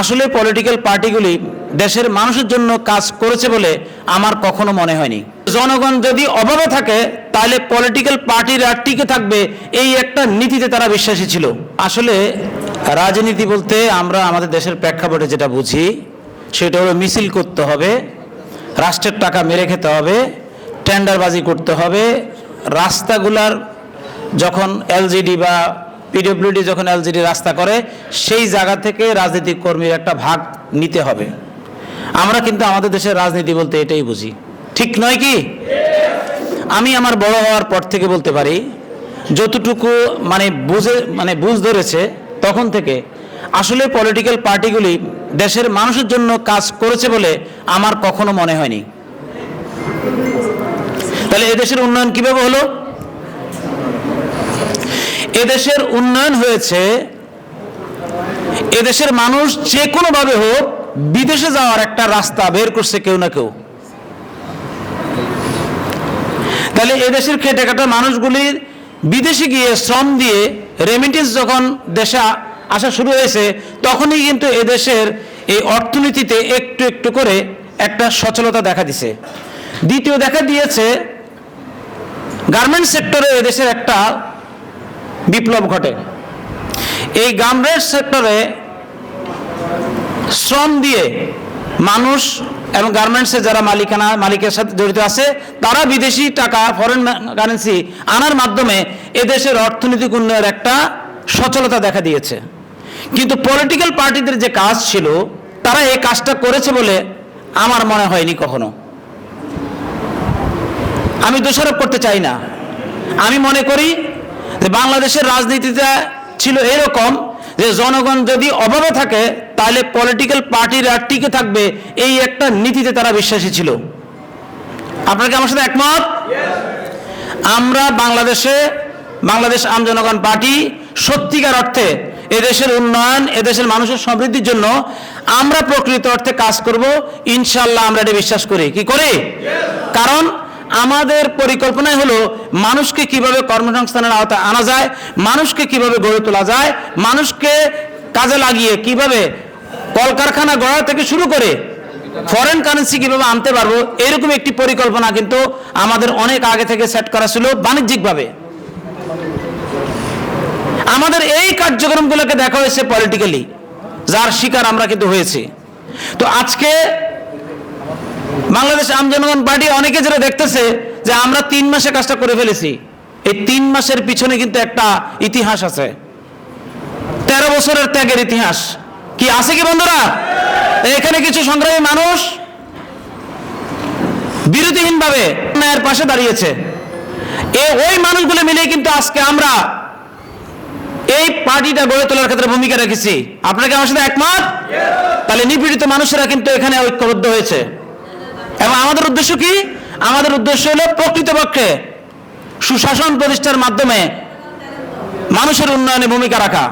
আসলে পলিটিক্যাল পার্টিগুলি দেশের মানুষের জন্য কাজ করেছে বলে আমার কখনো মনে হয়নি। জনগণ যদি অভাবে থাকে, তাহলে পলিটিক্যাল পার্টিরা টিকে থাকবে এই একটা নীতিতে তারা বিশ্বাসী ছিল। আসলে রাজনীতি বলতে আমরা আমাদের দেশের প্রেক্ষাপটে যেটা বুঝি, সেটা হলো মিছিল করতে হবে, রাষ্ট্রের টাকা মেরে খেতে হবে টেন্ডারবাজি করতে হবে, রাস্তাগুলার যখন এলজিডি বা পিডব্লিউডি যখন এলজিডি রাস্তা করে, সেই জায়গা থেকে রাজনৈতিক কর্মীর একটা ভাগ নিতে হবে। আমরা কিন্তু আমাদের দেশের রাজনীতি বলতে এটাই বুঝি। ঠিক নয় কি? আমি আমার বড় হওয়ার পর থেকে বলতে পারি, যতটুকু মানে বুঝে মানে বুঝ ধরেছে, তখন থেকে আসলে পলিটিক্যাল পার্টিগুলি দেশের মানুষের জন্য কাজ করেছে বলে আমার কখনো মনে হয়নি। তাহলে এদেশের উন্নয়ন কীভাবে হলো? এদেশের উন্নয়ন হয়েছে, এদেশের মানুষ যে কোনোভাবে হোক বিদেশে যাওয়ার একটা রাস্তা বের করছে কেউ না কেউ। তাহলে এদেশের খেটে খাটা মানুষগুলির বিদেশে গিয়ে শ্রম দিয়ে রেমিটেন্স যখন দেশে আসা শুরু হয়েছে, তখনই কিন্তু এদেশের এই অর্থনীতিতে একটু একটু করে একটা সচলতা দেখা দিছে। দ্বিতীয় দেখা দিয়েছে গার্মেন্টস সেক্টরে এদেশের একটা বিপ্লব ঘটে। এই গার্মেন্টস সেক্টরে শ্রম দিয়ে মানুষ এবং গার্মেন্টসে যারা মালিকানা, মালিকের সাথে জড়িত আছে, তারা বিদেশি টাকা ফরেন কারেন্সি আনার মাধ্যমে এদেশের অর্থনৈতিক উন্নয়নের একটা সচলতা দেখা দিয়েছে। কিন্তু পলিটিক্যাল পার্টিদের যে কাজ ছিল, তারা এই কাজটা করেছে বলে আমার মনে হয়নি কখনো। আমি দোষারোপ করতে চাই না। আমি মনে করি যে বাংলাদেশের রাজনীতিটা ছিল এরকম যে জনগণ যদি অভাবে থাকে, তাহলে পলিটিক্যাল পার্টিরা টিকে থাকবে এই একটা নীতিতে তারা বিশ্বাসী ছিল। আপনার কি আমার সাথে একমত? আমরা বাংলাদেশে, বাংলাদেশ আম জনগণ পার্টি সত্যিকার অর্থে এদেশের উন্নয়ন, এদেশের মানুষের সমৃদ্ধির জন্য আমরা প্রকৃত অর্থে কাজ করব। ইনশাল্লাহ আমরা এটা বিশ্বাস করি। কি করি? কারণ আমাদের পরিকল্পনাই হলো মানুষকে কীভাবে কর্মসংস্থানের আওতায় আনা যায়, মানুষকে কীভাবে গড়ে তোলা যায়, মানুষকে কাজে লাগিয়ে কীভাবে কলকারখানা গড়া থেকে শুরু করে ফরেন কারেন্সি কীভাবে আনতে পারব, এরকম একটি পরিকল্পনা কিন্তু আমাদের অনেক আগে থেকে সেট করা ছিল বাণিজ্যিকভাবে। আমাদের এই কার্যক্রমগুলোকে দেখা হয়েছে পলিটিক্যালি যার শিকার আমরা কিন্তু হয়েছি। তো আজকে বাংলাদেশ আম জনগণ পার্টি অনেকে যেটা দেখতেছে যে আমরা তিন মাসে কাজটা করে ফেলেছি। এই তিন মাসের পিছনে কিন্তু একটা ইতিহাস আছে। তেরো বছরের ত্যাগের ইতিহাস। কি আছে কি বন্ধুরা? এখানে কিছু সংগ্রামী মানুষ বিরতিহীন ভাবে ন্যায়ের পাশে দাঁড়িয়েছে। এ ওই মানুষগুলো মিলে কিন্তু আজকে আমরা এই পার্টিটা গড়ে তোলার ক্ষেত্রে ভূমিকা রেখেছি। আপনারা কি আমার সাথে একমত? তাহলে নিপীড়িত মানুষেরা কিন্তু এখানে ঐক্যবদ্ধ হয়েছে। এবং আমাদের উদ্দেশ্য কি? আমাদের উদ্দেশ্য হলো প্রকৃতপক্ষে সুশাসন প্রতিষ্ঠার মাধ্যমে মানুষের উন্নয়নে ভূমিকা রাখা।